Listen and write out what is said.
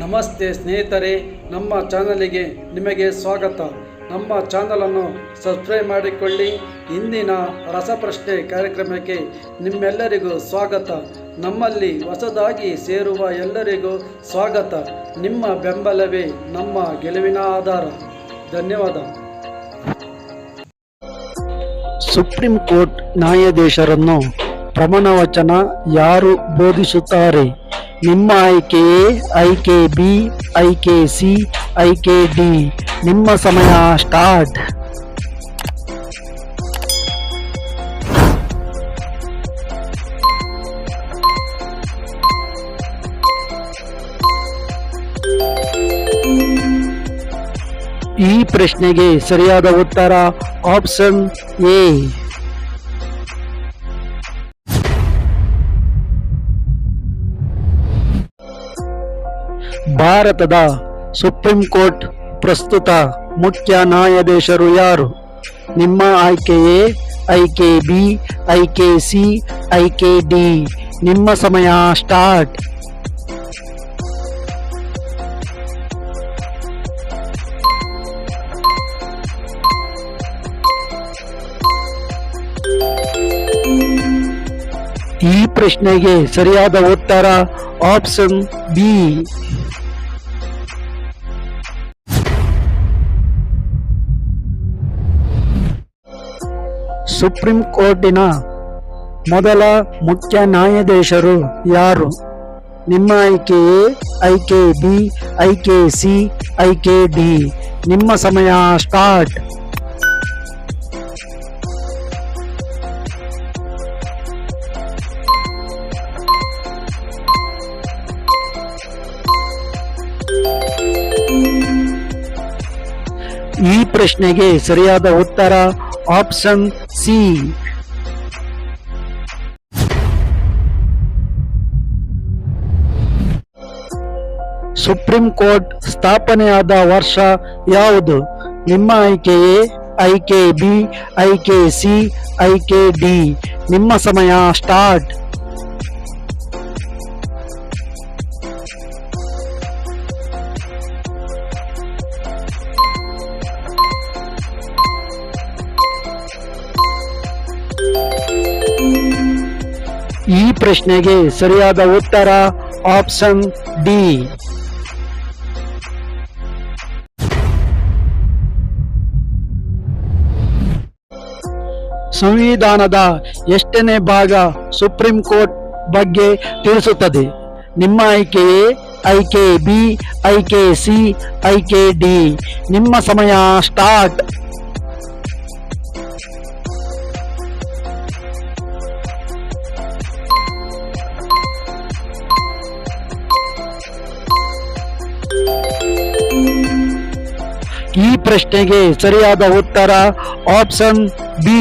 ನಮಸ್ತೆ ಸ್ನೇಹಿತರೆ, ನಮ್ಮ ಚಾನಲಿಗೆ ನಿಮಗೆ ಸ್ವಾಗತ. ನಮ್ಮ ಚಾನಲನ್ನು ಸಬ್ಸ್ಕ್ರೈಬ್ ಮಾಡಿಕೊಳ್ಳಿ. ಇಂದಿನ ರಸಪ್ರಶ್ನೆ ಕಾರ್ಯಕ್ರಮಕ್ಕೆ ನಿಮ್ಮೆಲ್ಲರಿಗೂ ಸ್ವಾಗತ. ನಮ್ಮಲ್ಲಿ ಹೊಸದಾಗಿ ಸೇರುವ ಎಲ್ಲರಿಗೂ ಸ್ವಾಗತ. ನಿಮ್ಮ ಬೆಂಬಲವೇ ನಮ್ಮ ಗೆಲುವಿನ ಆಧಾರ. ಧನ್ಯವಾದ. ಸುಪ್ರೀಂ ಕೋರ್ಟ್ ನ್ಯಾಯಾಧೀಶರನ್ನು ಪ್ರಮಾಣವಚನ ಯಾರು ಬೋಧಿಸುತ್ತಾರೆ? ನಿಮ್ಮ ಆಯ್ಕೆಯೇ ಆಯ್ಕೆ ಬಿ ಆಯ್ಕೆ ಸಿ ಆಯ್ಕೆ ಡಿ ನಿಮ್ಮ ಸಮಯ ಸ್ಟಾರ್ಟ್ ಈ ಪ್ರಶ್ನೆಗೆ ಸರಿಯಾದ ಉತ್ತರ ಆಪ್ಷನ್ ಎ ಭಾರತದ ಸುಪ್ರೀಂ ಕೋರ್ಟ್ ಪ್ರಸ್ತುತ ಮುಖ್ಯ ನ್ಯಾಯಾಧೀಶರು ಯಾರು? ನಿಮ್ಮ ಆಯ್ಕೆಯೇ ಐಕೆ ಬಿ ಐಕೆ ಸಿ ಐಕೆ ಡಿ ನಿಮ್ಮ ಸಮಯ ಸ್ಟಾರ್ಟ್. ಈ ಪ್ರಶ್ನೆಗೆ ಸರಿಯಾದ ಉತ್ತರ ಆಪ್ಷನ್ ಬಿ. ಸುಪ್ರೀಂ ಕೋರ್ಟಿನ ಮೊದಲ ಮುಖ್ಯ ನ್ಯಾಯಾಧೀಶರು ಯಾರು? ನಿಮ್ಮ ಆಯ್ಕೆ ಎ ಐಕೆ ಬಿ, ಐಕೆ ಸಿ, ಐಕೆ ಡಿ. ನಿಮ್ಮ ಸಮಯ ಸ್ಟಾರ್ಟ್. ಈ ಪ್ರಶ್ನೆಗೆ ಸರಿಯಾದ ಉತ್ತರ ಆಪ್ಷನ್ ಸಿ. ಸುಪ್ರೀಂ ಕೋರ್ಟ್ ಸ್ಥಾಪನೆಯಾದ ವರ್ಷ ಯಾವುದು? ನಿಮ್ಮ ಆಯ್ಕೆ ಎ ಐಕೆ ಬಿ ಐಕೆ ಸಿ ಐಕೆ ಡಿ. ನಿಮ್ಮ ಸಮಯ ಸ್ಟಾರ್ಟ್. ಈ ಪ್ರಶ್ನೆಗೆ ಸರಿಯಾದ ಉತ್ತರ ಆಪ್ಷನ್ ಡಿ. ಸಂವಿಧಾನದ ಎಷ್ಟನೇ ಭಾಗ ಸುಪ್ರೀಂ ಕೋರ್ಟ್ ಬಗ್ಗೆ ತಿಳಿಸುತ್ತದೆ? ನಿಮ್ಮ ಆಯ್ಕೆಯೇ ಐಕೆ ಬಿ ಐಕೆ ಸಿ ಐಕೆ ಡಿ. ನಿಮ್ಮ ಸಮಯ ಸ್ಟಾರ್ಟ್. ಈ ಪ್ರಶ್ನೆಗೆ ಸರಿಯಾದ ಉತ್ತರ ಆಪ್ಷನ್ ಬಿ.